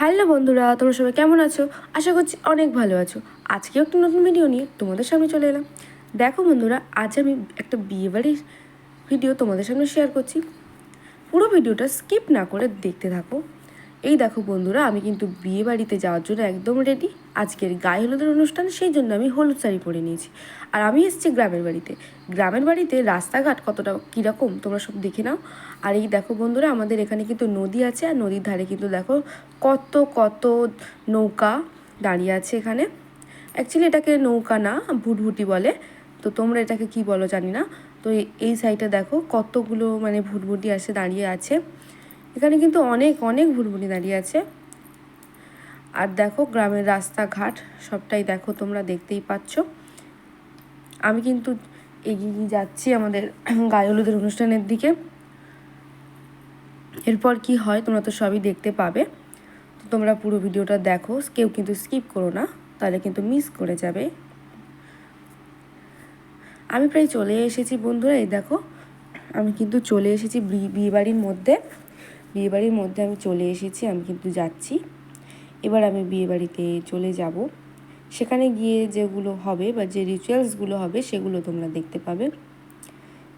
Hello বন্ধুরা, তোমরা সবাই কেমন আছো? আশা করছি অনেক ভালো আছো। আজকেও একটা নতুন ভিডিও নিয়ে তোমাদের সামনে চলে এলাম। দেখো বন্ধুরা, আজ আমি একটা বিয়েবাড়ির ভিডিও তোমাদের সামনে শেয়ার করছি। পুরো ভিডিওটা স্কিপ না করে দেখতে থাকো। এই দেখো বন্ধুরা, আমি কিন্তু বিয়ে বাড়িতে যাওয়ার জন্য একদম রেডি আজকের গায়ে হলুদের অনুষ্ঠান, সেই জন্য আমি হলুদ শাড়ি পরে নিয়েছি। আর আমি এসেছি গ্রামের বাড়িতে। গ্রামের বাড়িতে রাস্তাঘাট কতটা কীরকম, তোমরা সব দেখে নাও। আর এই দেখো বন্ধুরা, আমাদের এখানে কিন্তু নদী আছে, আর নদীর ধারে কিন্তু দেখো কত কত নৌকা দাঁড়িয়ে আছে এখানে। অ্যাকচুয়ালি এটাকে নৌকা না, ভুটভুটি বলে। তো তোমরা এটাকে কি বলো জানি না। তো এই- সাইডে দেখো কতগুলো মানে ভুটভুটি আসে, দাঁড়িয়ে আছে। এখানে কিন্তু অনেক অনেক ভুটভুটি দাঁড়িয়ে আছে। আর দেখো গ্রামের রাস্তাঘাট, সবটাই দেখো তোমরা দেখতেই পাচ্ছ। আমি কিন্তু এগিয়ে যাচ্ছি আমাদের গায়ে হলুদের অনুষ্ঠানের দিকে। এরপর কি হয়, তোমরা তো সবই দেখতে পাবে। তো তোমরা পুরো ভিডিওটা দেখো, কেউ কিন্তু স্কিপ করো না, তাহলে কিন্তু মিস করে যাবে। আমি প্রায় চলে এসেছি বন্ধুরা, এই দেখো, আমি কিন্তু চলে এসেছি বিয়েবাড়ির মধ্যে। বিয়েবাড়ির মধ্যে আমি চলে এসেছি, আমি কিন্তু যাচ্ছি। এবার আমি বিয়েবাড়িতে চলে যাব। সেখানে গিয়ে যেগুলো হবে বা যে রিচুয়ালসগুলো হবে সেগুলো তোমরা দেখতে পাবে।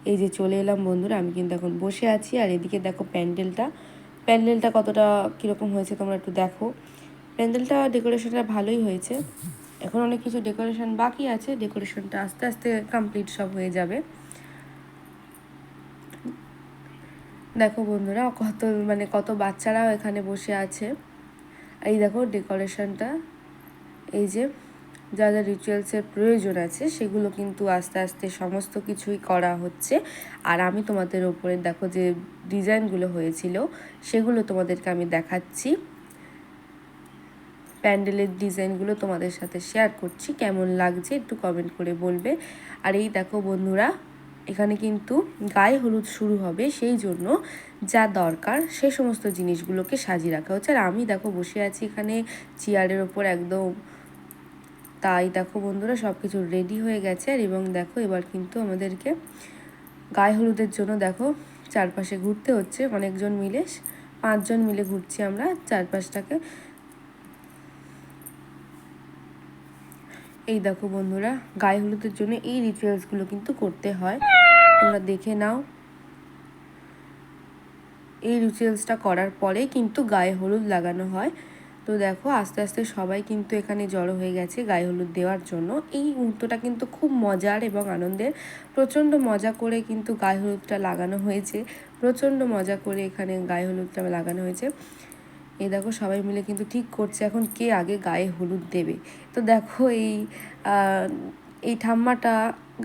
এই যে চলে এলাম বন্ধুরা, আমি কিন্তু এখন বসে আছি। আর এদিকে দেখো প্যান্ডেলটা। প্যান্ডেলটা কতটা কীরকম হয়েছে তোমরা একটু দেখো। প্যান্ডেলটা ডেকোরেশনটা ভালোই হয়েছে। এখন অনেক কিছু ডেকোরেশন বাকি আছে। ডেকোরেশনটা আস্তে আস্তে কমপ্লিট সব হয়ে যাবে। দেখো বন্ধুরা, কত মানে কত বাচ্চারাও এখানে বসে আছে। এই দেখো ডেকোরেশনটা, এই যে যা যা রিচুয়ালসের প্রয়োজন আছে, সেগুলো কিন্তু আস্তে আস্তে সমস্ত কিছুই করা হচ্ছে। আর আমি তোমাদের ওপরে দেখো যে ডিজাইনগুলো হয়েছিল, সেগুলো তোমাদেরকে আমি দেখাচ্ছি। প্যান্ডেলের ডিজাইনগুলো তোমাদের সাথে শেয়ার করছি, কেমন লাগছে একটু কমেন্ট করে বলবে। আর এই দেখো বন্ধুরা এখানে কিন্তু গায়ে হলুদ শুরু হবে, সেই জন্য যা দরকার সে সমস্ত জিনিসগুলোকে সাজিয়ে রাখা হচ্ছে। আর আমি দেখো বসে আছি এখানে, চেয়ারের ওপর একদম। তাই দেখো বন্ধুরা সব কিছু রেডি হয়ে গেছে। আর এবং দেখো এবার কিন্তু আমাদেরকে গায়ে হলুদের জন্য দেখো চারপাশে ঘুরতে হচ্ছে অনেকজন মিলে, পাঁচজন মিলে ঘুরছি আমরা চারপাশটাকে। এই দেখো বন্ধুরা, গায়ে হলুদের জন্য এই রিচুয়ালসগুলো কিন্তু করতে হয়। তোমরা দেখে নাও। এই রিচুয়ালসটা করার পরে কিন্তু গায়ে হলুদ লাগানো হয়। তো দেখো, আস্তে আস্তে সবাই কিন্তু এখানে জড়ো হয়ে গেছে গায়ে হলুদ দেওয়ার জন্য। এই মুহূর্তটা কিন্তু খুব মজার এবং আনন্দের। প্রচণ্ড মজা করে কিন্তু গায়ে হলুদটা লাগানো হয়েছে। প্রচণ্ড মজা করে এখানে গায়ে হলুদটা লাগানো হয়েছে। এই দেখো, সবাই মিলে কিন্তু ঠিক করছে এখন কে আগে গায়ে হলুদ দেবে। তো দেখো, এই এই ঠাম্মাটা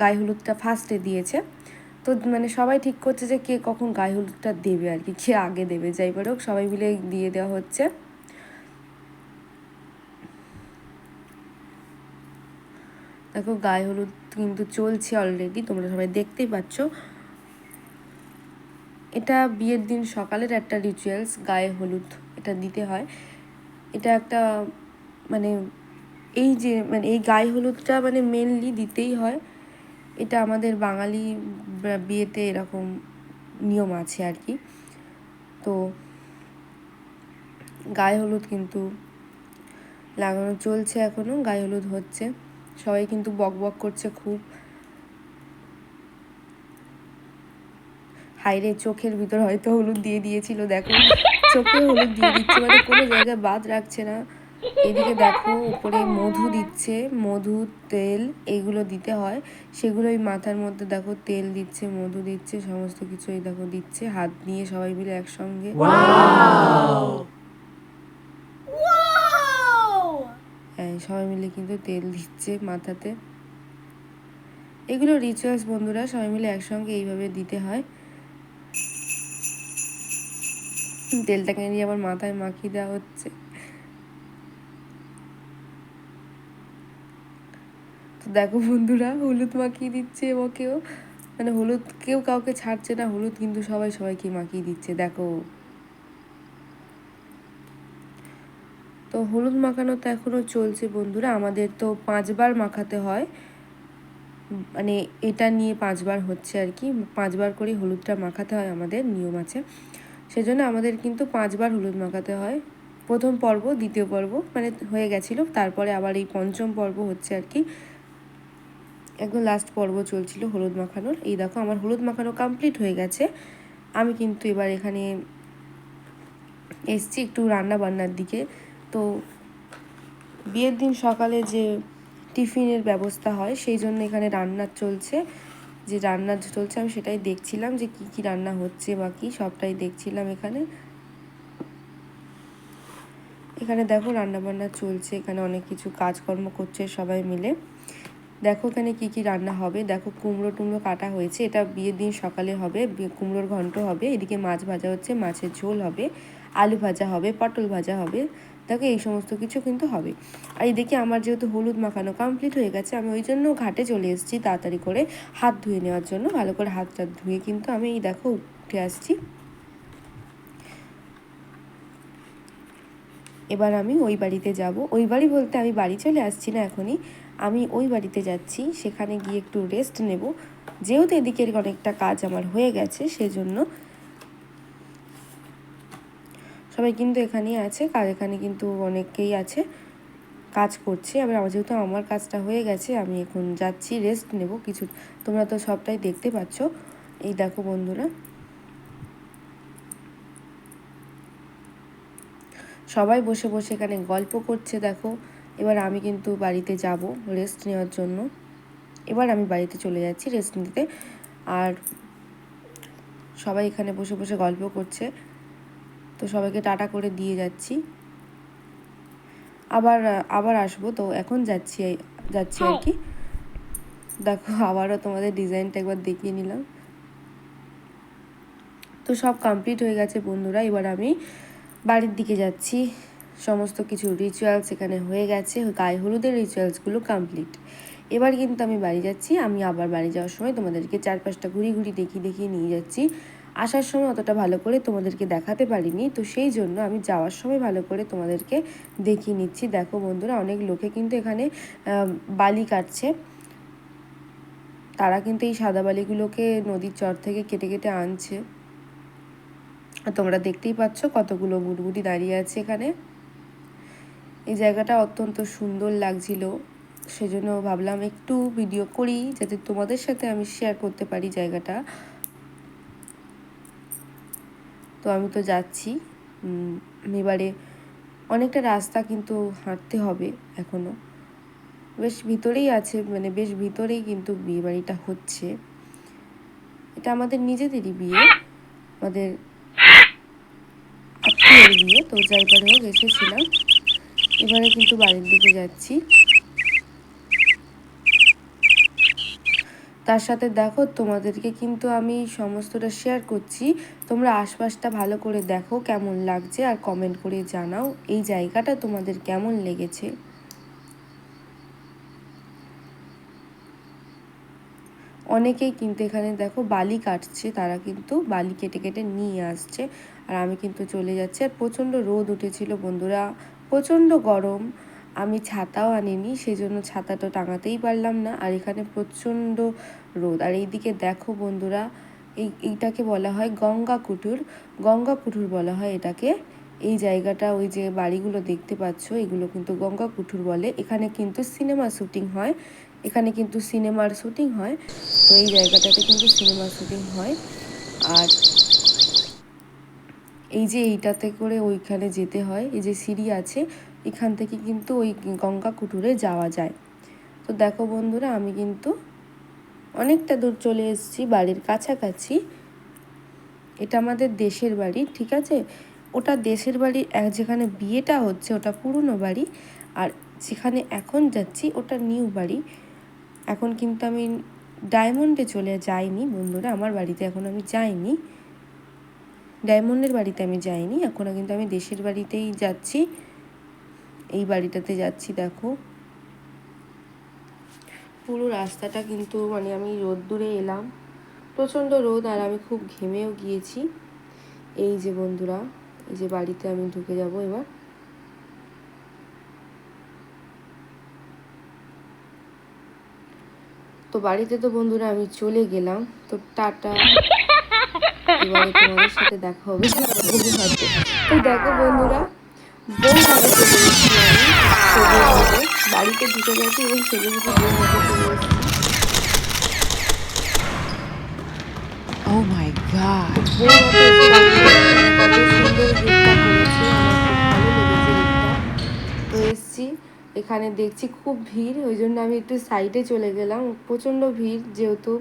গায়ে হলুদটা ফার্স্টে দিয়েছে। তো মানে সবাই ঠিক করছে যে কে কখন গায়ে হলুদটা দেবে আর কি, কে আগে দেবে। যাই হোক সবাই মিলে দিয়ে দেওয়া হচ্ছে। দেখো গায়ে হলুদ কিন্তু চলছে অলরেডি তোমরা সবাই দেখতেই পাচ্ছ। এটা বিয়ের দিন সকালের একটা রিচুয়ালস গায়ে হলুদ এটা দিতে হয়। এটা একটা মানে এই যে মানে এই গায়ে হলুদটা মানে মেনলি দিতেই হয়। এটা আমাদের বাঙালি বিয়েতে এরকম নিয়ম আছে আর কি। তো গায়ে হলুদ কিন্তু লাগানো চলছে এখনও, গায়ে হলুদ হচ্ছে। সবাই কিন্তু বক বক করছে খুব। হাইরে চোখের ভিতর হয়তো হলুদ দিয়ে দিয়েছিল, দেখো। চোখে হলুদ দিয়ে দিচ্ছে মানে কোনো জায়গায় বাদ রাখছে না। এদিকে দেখো উপরে মধু দিচ্ছে মধু তেল এগুলো দিতে হয়। সেগুলো সেগুলোই মাথার মধ্যে দেখো তেল দিচ্ছে মধু দিচ্ছে সমস্ত কিছু এই দেখো দিচ্ছে হাত নিয়ে সবাই মিলে একসঙ্গে। হ্যাঁ সবাই মিলে কিন্তু তেল দিচ্ছে মাথাতে। এগুলো রিচুয়ালস বন্ধুরা সবাই মিলে একসঙ্গে এইভাবে দিতে হয়। তেলটাকে নিয়ে আবার মাথায় মাখিয়ে দেওয়া হচ্ছে। তো দেখো বন্ধুরা, হলুদ মাখিয়ে দিচ্ছে ওকেও মানে হলুদ কেউ কাউকে ছাড়ছে না, হলুদ কিন্তু সবাই সবাইকে মাখিয়ে দিচ্ছে, দেখো। তো হলুদ মাখানো তো এখনও চলছে বন্ধুরা, আমাদের তো পাঁচবার মাখাতে হয়। মানে এটা নিয়ে পাঁচবার হচ্ছে আর কি, পাঁচবার করে হলুদটা মাখাতে হয় আমাদের, নিয়ম আছে। সেজন্য আমাদের কিন্তু পাঁচবার হলুদ মাখাতে হয়। প্রথম পর্ব, দ্বিতীয় পর্ব মানে হয়ে গেছিল, তারপরে আবার এই পঞ্চম পর্ব হচ্ছে আর কি। একদম লাস্ট পর্ব চলছিল হলুদ মাখানোর। এই দেখো, আমার হলুদ মাখানো কমপ্লিট হয়ে গেছে। আমি কিন্তু এবার এখানে এসছি একটু রান্না বান্নার দিকে। তো বিয়ের দিন সকালে যে টিফিনের ব্যবস্থা হয়, সেই জন্য এখানে রান্না চলছে। যে রান্না চলছে, আমি সেটাই দেখছিলাম যে কি কি রান্না হচ্ছে বা কি, সবটাই দেখছিলাম এখানে। এখানে দেখো রান্না বান্না চলছে, এখানে অনেক কিছু কাজকর্ম করছে সবাই মিলে। দেখো এখানে কি কি রান্না হবে। দেখো কুমড়ো টুমড়ো কাটা হয়েছে, এটা বিয়ের দিন সকালে হবে কুমড়োর ঘন্ট হবে, এদিকে মাছ ভাজা হচ্ছে, মাছের ঝোল হবে, আলু ভাজা হবে, পটল ভাজা হবে, দেখো এই সমস্ত কিছু কিন্তু হবে। আর এদিকে আমার যেহেতু হলুদ মাখানো কমপ্লিট হয়ে গেছে, আমি ওই জন্য ঘাটে চলে এসেছি তাড়াতাড়ি করে হাত ধুয়ে নেওয়ার জন্য, ভালো করে হাতটা ধুয়ে কিন্তু আমি এই দেখো উঠে আসছি। এবার আমি ওই বাড়িতে যাব। ওই বাড়ি বলতে আমি বাড়ি চলে আসছি না এখনই। আমি ওই বাড়িতে যাচ্ছি, সেখানে গিয়ে একটু রেস্ট নেব। যেহেতু এদিকের অনেকটা কাজ আমার হয়ে গেছে, সেজন্য সবাই কিন্তু এখানেই আছে কাজ এখানে কিন্তু অনেকেই আছে, কাজ করছে। এবার আমার যেহেতু আমার কাজটা হয়ে গেছে, আমি এখন যাচ্ছি রেস্ট নেব কিছু। তোমরা তো সবটাই দেখতে পাচ্ছ। এই দেখো বন্ধুরা। সবাই বসে বসে এখানে গল্প করছে, দেখো। এবার আমি কিন্তু বাড়িতে যাব রেস্ট নেওয়ার জন্য। এবার আমি বাড়িতে চলে যাচ্ছি রেস্ট নিতে। আর সবাই এখানে বসে বসে গল্প করছে। তো সবাইকে টাটা করে দিয়ে যাচ্ছি। আবার আবার আসব। তো এখন যাচ্ছি যাচ্ছি আর কি। দেখো আবারও তোমাদের ডিজাইনটা একবার দেখিয়ে নিলাম। তো সব কমপ্লিট হয়ে গেছে বন্ধুরা। এবার আমি বাড়ির দিকে যাচ্ছি। সমস্ত কিছু রিচুয়ালস এখানে হয়ে গেছে, গায়ে হলুদের রিচুয়ালসগুলো কমপ্লিট এবার কিন্তু আমি বাড়ি যাচ্ছি, আমি আবার বাড়ি যাওয়ার সময় তোমাদেরকে চার পাঁচটা ঘুরি ঘুরি দেখিয়ে দেখিয়ে নিয়ে যাচ্ছি। আসার সময় অতটা ভালো করে তোমাদেরকে দেখাতে পারিনি, তো সেই জন্য আমি যাওয়ার সময় ভালো করে তোমাদেরকে দেখিয়ে নিচ্ছি। দেখো বন্ধুরা, অনেক লোকে কিন্তু এখানে বালি কাটছে। তারা কিন্তু এই সাদা বালিগুলোকে নদীর চর থেকে কেটে কেটে আনছে। তোমরা দেখতেই পাচ্ছ কতগুলো বুটবুটি দাঁড়িয়ে আছে এখানে। এই জায়গাটা অত্যন্ত সুন্দর লাগছিল। সেজন্য ভাবলাম একটু ভিডিও করি, যাতে তোমাদের সাথে আমি শেয়ার করতে পারি জায়গাটা। তো আমি তো যাচ্ছি। এবারে অনেকটা রাস্তা কিন্তু হাঁটতে হবে এখনও বেশ ভিতরেই আছে মানে বেশ ভিতরেই কিন্তু বিয়ে বাড়িটা হচ্ছে। এটা আমাদের নিজেদেরই বিয়ে। আমাদের বিয়ে, তো যাইবারে হোক এসেছিলাম এবারে কিন্তু বাড়ির দিকে যাচ্ছি। তার সাথে দেখো, তোমাদেরকে কিন্তু আমি সমস্তটা শেয়ার করছি। তোমরা আশপাশটা ভালো করে দেখো কেমন লাগছে আর কমেন্ট করে জানাও এই জায়গাটা তোমাদের কেমন লেগেছে। অনেকেই কিন্তু এখানে দেখো বালি কাটছে, তারা কিন্তু বালি কেটে কেটে নিয়ে আসছে। আর আমি কিন্তু চলে যাচ্ছি আর প্রচণ্ড রোদ উঠেছিল বন্ধুরা। প্রচণ্ড গরম। আমি ছাতাও আনিনি সেই জন্য ছাতাটা টাঙাতেই পারলাম না। আর এখানে প্রচণ্ড রোদ। আর এইদিকে দেখো বন্ধুরা, এই, এইটাকে বলা হয় গঙ্গা কুটুর। গঙ্গা কুঠুর বলা হয় এটাকে। এই জায়গাটা, ওই যে বাড়িগুলো দেখতে পাচ্ছ, এগুলো কিন্তু গঙ্গা কুঠুর বলে। এখানে কিন্তু সিনেমা শুটিং হয়। এখানে কিন্তু সিনেমার শুটিং হয়। তো এই জায়গাটাতে কিন্তু সিনেমার শুটিং হয়। আর এই যে এইটাতে করে ওইখানে যেতে হয়, এই যে সিঁড়ি আছে, এখান থেকে কিন্তু ওই গঙ্গা কুটুরে যাওয়া যায়। তো দেখো বন্ধুরা, আমি কিন্তু অনেকটা দূর চলে এসেছি, বাড়ির কাছাকাছি। এটা আমাদের দেশের বাড়ি, ঠিক আছে? ওটা দেশের বাড়ি যেখানে বিয়েটা হচ্ছে, ওটা পুরনো বাড়ি। আর যেখানে এখন যাচ্ছি, ওটা নিউ বাড়ি। এখন কিন্তু আমি ডায়মন্ডে চলে যাইনি বন্ধুরা, আমার বাড়িতে এখন আমি যাইনি। ডায়মন্ডের বাড়িতে আমি যাইনি, এখন কিন্তু আমি দেশের বাড়িতেই যাচ্ছি। এই বাড়িটাতে যাচ্ছি, দেখো। পুরো রাস্তাটা কিন্তু মানে আমি রোদ দূরে এলাম। প্রচণ্ড রোদ আর আমি খুব ঘেমেও গিয়েছি। এই যে বন্ধুরা, এই যে বাড়িতে আমি ঢুকে যাব এবার। তো বাড়িতে তো বন্ধুরা আমি চলে গেলাম। তো টাটা। এবারে তোমাদের সাথে দেখা হবে। তো দেখো বন্ধুরা বউ আমি বাড়িতে ঢুকে গেছি এবং সেজে গুজে বউ পেরেছি Oh my god. তো এসছি এখানে দেখছি খুব ভিড় ওই জন্য আমি একটু সাইডে চলে গেলাম। প্রচণ্ড ভিড় যেহেতু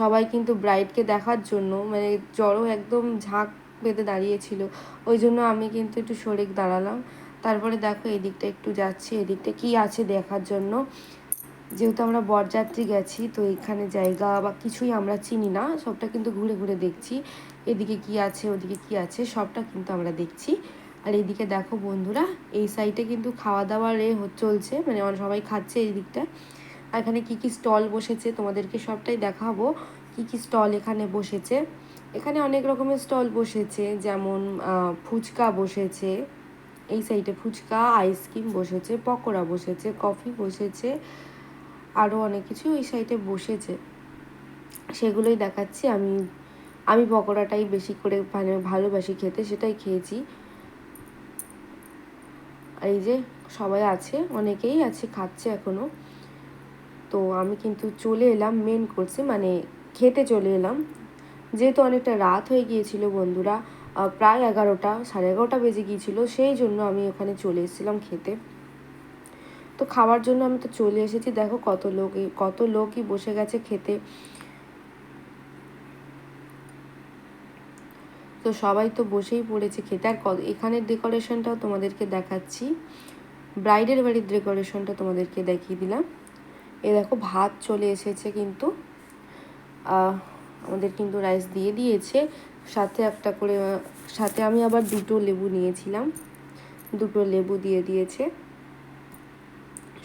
সবাই কিন্তু ব্রাইডকে দেখার জন্য মানে জড়ো একদম ঝাঁক বেঁধে দাঁড়িয়েছিল। ওই জন্য আমি কিন্তু একটু সরে দাঁড়ালাম। তারপরে দেখো এদিকটা একটু যাচ্ছি, এদিকটা কি আছে দেখার জন্য। যেহেতু আমরা বরযাত্রী গেছি, তো এখানে জায়গা বা কিছুই আমরা চিনি না। সবটা কিন্তু ঘুরে ঘুরে দেখছি। এদিকে কি আছে, ওদিকে কি আছে, সবটা কিন্তু আমরা দেখছি। আর এদিকে দেখো বন্ধুরা, এই সাইডে কিন্তু খাওয়া দাওয়ার এ চলছে। মানে সবাই খাচ্ছে এই দিকটা। এখানে কি কি স্টল বসেছে তোমাদেরকে সবটাই দেখাবো। কি কি স্টল এখানে বসেছে। এখানে অনেক রকমের স্টল বসেছে, যেমন ফুচকা বসেছে, এই সাইডে ফুচকা, আইসক্রিম বসেছে, পকোড়া বসেছে, কফি বসেছে আরও অনেক কিছু এই সাইডে বসেছে। সেগুলোই দেখাচ্ছি। আমি আমি পকোড়াটাই বেশি করে মানে ভালোবাসি খেতে, সেটাই খেয়েছি। এই যে সবাই আছে, অনেকেই আছে, খাচ্ছে এখনও। তো আমি কিন্তু চলে এলাম মেন কোর্সে মানে খেতে চলে এলাম। যেহেতু অনেকটা রাত হয়ে গিয়েছিল বন্ধুরা প্রায় এগারোটা, সাড়ে এগারোটা বেজে গিয়েছিল, সেই জন্য আমি ওখানে চলে এসেছিলাম খেতে। তো খাওয়ার জন্য আমি তো চলে এসেছি, দেখো কত লোক কত লোকই বসে গেছে খেতে। তো সবাই তো বসেই পড়েছে খেতে। আর এখানের ডেকোরেশনটাও তোমাদেরকে দেখাচ্ছি। ব্রাইডের বাড়ির ডেকোরেশনটা তোমাদেরকে দেখিয়ে দিলাম। এ দেখো, ভাত চলে এসেছে কিন্তু। আমাদের কিন্তু রাইস দিয়ে দিয়েছে। সাথে একটা করে, সাথে আমি আবার দুটো লেবু নিয়েছিলাম। দুটো লেবু দিয়ে দিয়েছে।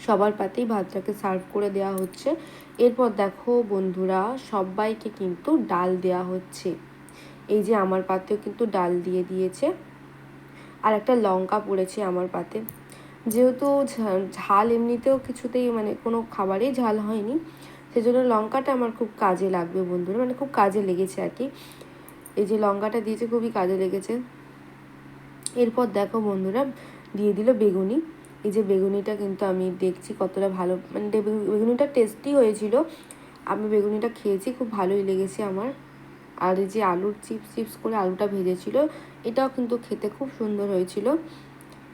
সবার পাতেই ভাতটাকে সার্ভ করে দেওয়া হচ্ছে। এরপর দেখো বন্ধুরা, সবাইকে কিন্তু ডাল দেওয়া হচ্ছে। এই যে আমার পাতেও কিন্তু ডাল দিয়ে দিয়েছে। আর একটা লঙ্কা পড়েছে আমার পাতে। যেহেতু ঝাল এমনিতেও কিছুতেই মানে কোনো খাবারেই ঝাল হয়নি। সেজন্য লঙ্কাটা আমার খুব কাজে লাগবে বন্ধুরা মানে খুব কাজে লেগেছে আর কি। এই যে লঙ্কাটা দিয়েছে খুবই কাজে লেগেছে। এরপর দেখো বন্ধুরা, দিয়ে দিল বেগুনি। এই যে বেগুনিটা কিন্তু আমি দেখছি কতটা ভালো মানে বেগুনিটা টেস্টি হয়েছিল। আমি বেগুনিটা খেয়েছি, খুব ভালোই লেগেছে আমার। আর এই যে আলুর চিপস চিপস করে আলুটা ভেজেছিল, এটাও কিন্তু খেতে খুব সুন্দর হয়েছিল।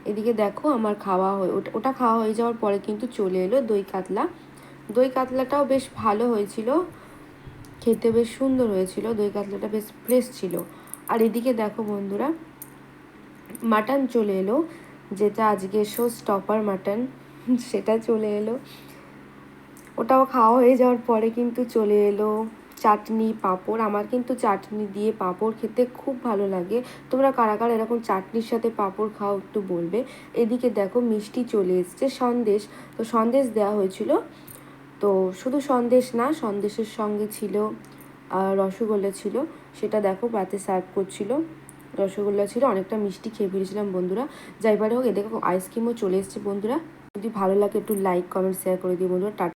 এদিকে দেখো আমার খাওয়া হয়ে ওটা খাওয়া হয়ে যাওয়ার পরে কিন্তু চলে এলো দই কাতলা। দই কাতলাটাও বেশ ভালো হয়েছিল। খেতে বেশ সুন্দর হয়েছিল। দই কাতলাটা বেশ ফ্রেশ ছিল। আর এদিকে দেখো বন্ধুরা, মাটন চলে এলো, যেটা আজকে শো স্টপার মাটন, সেটা চলে এলো। ওটাও খাওয়া হয়ে যাওয়ার পরে কিন্তু চলে এলো। চাটনি, পাঁপড়। আমার কিন্তু চাটনি দিয়ে পাঁপড় খেতে খুব ভালো লাগে। তোমরা কারা কারা এরকম চাটনির সাথে পাঁপড় খাও একটু বলবে। এদিকে দেখো মিষ্টি চলে এসছে, সন্দেশ। তো সন্দেশ দেওয়া হয়েছিল। তো শুধু সন্দেশ না, সন্দেশের সঙ্গে ছিল রসগোল্লা ছিল। সেটা দেখো রাতে সার্ভ করছিল। রসগোল্লা ছিল, অনেকটা মিষ্টি খেয়ে ফিরেছিলাম বন্ধুরা। যাইবারে হোক এ দেখো আইসক্রিমও চলে এসেছে বন্ধুরা। যদি ভালো লাগে একটু লাইক কমেন্ট শেয়ার করে দিও বন্ধুরা।